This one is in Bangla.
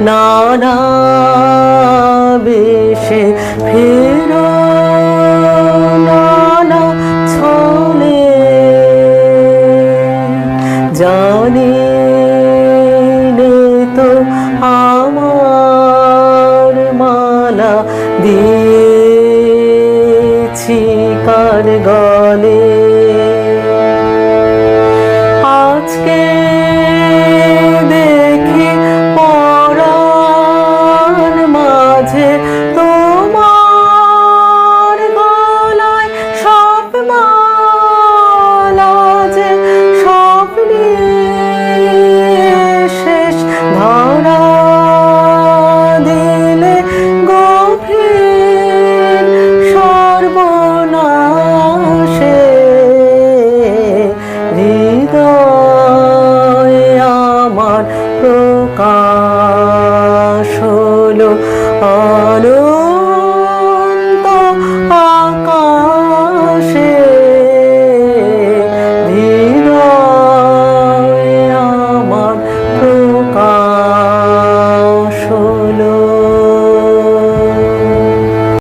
নানা বেশে ফের নানা ছলে জানি তো আমার মালা দিয়েছি কার গলে আজকে মাঝে তোমার গলায় সব মালাজে স্বপ্নে শেষ ধরা দিলে গভীর সর্বনাশে হৃদয় আমার প্রকাশ। Oh.